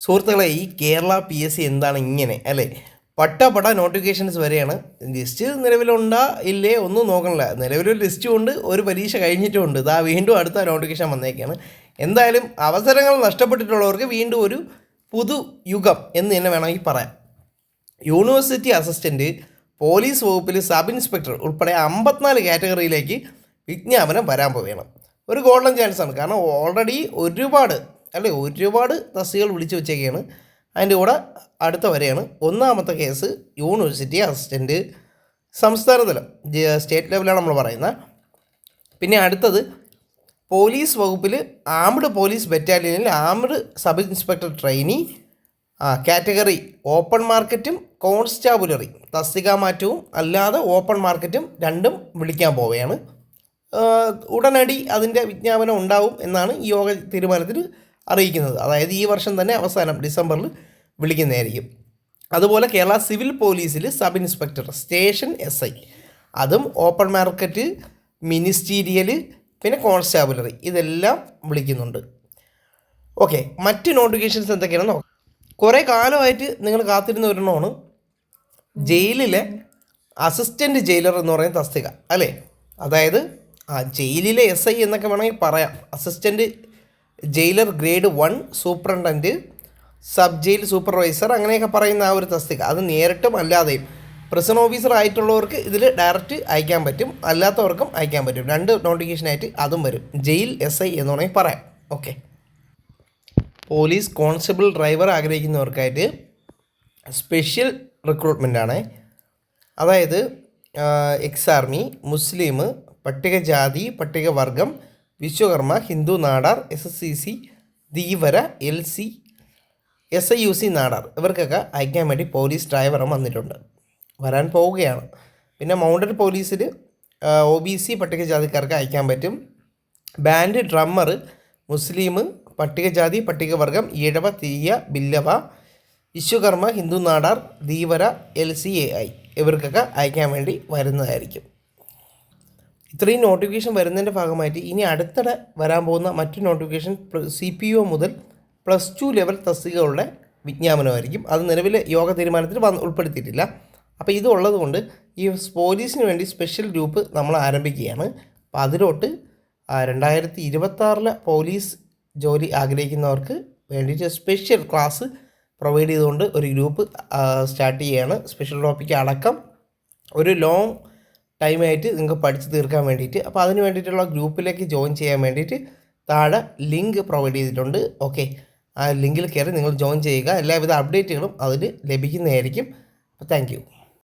സുഹൃത്തുക്കളെ ഈ Kerala P S C എന്താണ് ഇങ്ങനെ അല്ലേ? പട്ടപട നോട്ടിഫിക്കേഷൻസ് വരെയാണ്. ലിസ്റ്റ് നിലവിലുണ്ടാ ഇല്ലേ ഒന്നും നോക്കണില്ല. നിലവിലൊരു ലിസ്റ്റും ഉണ്ട് ഒരു പരീക്ഷ കഴിഞ്ഞിട്ടും ഉണ്ട് ഇതാ വീണ്ടും അടുത്ത നോട്ടിഫിക്കേഷൻ വന്നേക്കാണ്. എന്തായാലും അവസരങ്ങൾ നഷ്ടപ്പെട്ടിട്ടുള്ളവർക്ക് വീണ്ടും ഒരു പുതു യുഗം എന്ന് തന്നെ വേണമെങ്കിൽ പറയാം. യൂണിവേഴ്സിറ്റി അസിസ്റ്റന്റ് പോലീസ് വകുപ്പിൽ സബ് ഇൻസ്പെക്ടർ ഉൾപ്പെടെ അമ്പത്തിനാല് കാറ്റഗറിയിലേക്ക് വിജ്ഞാപനം വരാൻ പോവുകയാണ്. ഒരു ഗോൾഡൻ ചാൻസാണ് കാരണം ഓൾറെഡി ഒരുപാട് അല്ലെ ഒരുപാട് തസ്തികൾ വിളിച്ചു വെച്ചേക്കാണ്. അതിന്റെ കൂടെ അടുത്ത വരെയാണ്. ഒന്നാമത്തെ കേസ് യൂണിവേഴ്സിറ്റി അസിസ്റ്റന്റ് സംസ്ഥാന തലം സ്റ്റേറ്റ് ലെവലാണ് നമ്മൾ പറയുന്നത്. പിന്നെ അടുത്തത് പോലീസ് വകുപ്പിൽ armed police ബറ്റാലിയനിൽ armed sub inspector trainee category open മാർക്കറ്റും കോൺസ്റ്റാബുലറി. തസ്തിക മാറ്റവും അല്ലാതെ ഓപ്പൺ മാർക്കറ്റും രണ്ടും വിളിക്കാൻ പോവുകയാണ്. ഉടനടി അതിന്റെ വിജ്ഞാപനം ഉണ്ടാവും എന്നാണ് ഈ യോഗ തീരുമാനത്തിൽ അറിയിക്കുന്നത്. അതായത് ഈ വർഷം തന്നെ അവസാനം ഡിസംബറിൽ വിളിക്കുന്നതായിരിക്കും. അതുപോലെ കേരള സിവിൽ പോലീസിൽ sub inspector station S I. അതും ഓപ്പൺ മാർക്കറ്റ് മിനിസ്റ്റീരിയൽ പിന്നെ കോൺസ്റ്റാബുലറി ഇതെല്ലാം വിളിക്കുന്നുണ്ട്. ഓക്കെ മറ്റ് നോട്ടിഫിക്കേഷൻസ് എന്തൊക്കെയാണെന്ന് നോക്കാം. കുറേ കാലമായിട്ട് നിങ്ങൾ കാത്തിരുന്ന ഒരെണ്ണമാണ്. ജയിലിലെ അസിസ്റ്റന്റ് ജയിലർ എന്ന് പറയുന്ന തസ്തിക അല്ലേ? അതായത് ആ ജയിലിലെ എസ് ഐ എന്നൊക്കെ വേണമെങ്കിൽ പറയാം. Assistant jailer grade one superintendent sub jail supervisor അങ്ങനെയൊക്കെ പറയുന്ന ആ ഒരു തസ്തിക. അത് നേരിട്ടും അല്ലാതെയും. പ്രസൺ ഓഫീസർ ആയിട്ടുള്ളവർക്ക് ഇതിൽ ഡയറക്റ്റ് അയക്കാൻ പറ്റും. അല്ലാത്തവർക്കും അയക്കാൻ പറ്റും. രണ്ട് നോട്ടിഫിക്കേഷനായിട്ട് അതും വരും. ജയിൽ എസ് ഐ എന്ന് വേണമെങ്കിൽ പറയാം. ഓക്കെ പോലീസ് കോൺസ്റ്റബിൾ ഡ്രൈവർ ആഗ്രഹിക്കുന്നവർക്കായിട്ട് സ്പെഷ്യൽ റിക്രൂട്ട്മെന്റ് ആണ്. അതായത് എക്സ് ആർമി മുസ്ലിം പട്ടികജാതി പട്ടികവർഗം Vishwakarma Hindu Nadar S S C C Dheevara L C S I U C Nadar. ഇവർക്കൊക്കെ അയക്കാൻ വേണ്ടി പോലീസ് ഡ്രൈവറും വന്നിട്ടുണ്ട്. വരാൻ പോവുകയാണ്. പിന്നെ മൗണ്ടഡ് പോലീസിൽ ഒ ബി സി പട്ടികജാതിക്കാർക്ക് അയക്കാൻ പറ്റും. ബാൻഡ് ഡ്രമ്മർ മുസ്ലിം പട്ടികജാതി പട്ടികവർഗം ഈഴവ തീയ Billava Vishwakarma Hindu Nadar Dheevara L C A I. ഇവർക്കൊക്കെ അയക്കാൻ വേണ്ടി വരുന്നതായിരിക്കും. ഇത്രയും നോട്ടിഫിക്കേഷൻ വരുന്നതിന്റെ ഭാഗമായിട്ട് ഇനി അടുത്തിടെ വരാൻ പോകുന്ന മറ്റു നോട്ടിഫിക്കേഷൻ സി പി ഒ മുതൽ പ്ലസ് ടു ലെവൽ തസ്തികകളുടെ വിജ്ഞാപനമായിരിക്കും. അത് നിലവിൽ യോഗ തീരുമാനത്തിൽ വന്ന് ഉൾപ്പെടുത്തിയിട്ടില്ല. അപ്പോൾ ഇതുള്ളതുകൊണ്ട് ഈ പോലീസിന് വേണ്ടി സ്പെഷ്യൽ ഗ്രൂപ്പ് നമ്മൾ ആരംഭിക്കുകയാണ്. അപ്പോൾ അതിലോട്ട് രണ്ടായിരത്തി ഇരുപത്താറിലെ പോലീസ് ജോലി ആഗ്രഹിക്കുന്നവർക്ക് വേണ്ടിയിട്ട് സ്പെഷ്യൽ ക്ലാസ് പ്രൊവൈഡ് ചെയ്തുകൊണ്ട് ഒരു ഗ്രൂപ്പ് സ്റ്റാർട്ട് ചെയ്യുകയാണ്. സ്പെഷ്യൽ ടോപ്പിക്ക് അടക്കം ഒരു ലോങ് ടൈമായിട്ട് നിങ്ങൾക്ക് പഠിച്ച് തീർക്കാൻ വേണ്ടിയിട്ട്. അപ്പോൾ അതിന് വേണ്ടിയിട്ടുള്ള ഗ്രൂപ്പിലേക്ക് ജോയിൻ ചെയ്യാൻ വേണ്ടിയിട്ട് താഴെ ലിങ്ക് പ്രൊവൈഡ് ചെയ്തിട്ടുണ്ട്. ഓക്കെ. ആ ലിങ്കിൽ കയറി നിങ്ങൾ ജോയിൻ ചെയ്യുക. എല്ലാവിധ അപ്ഡേറ്റുകളും അതിൽ ലഭിക്കുന്നതായിരിക്കും. അപ്പോൾ താങ്ക്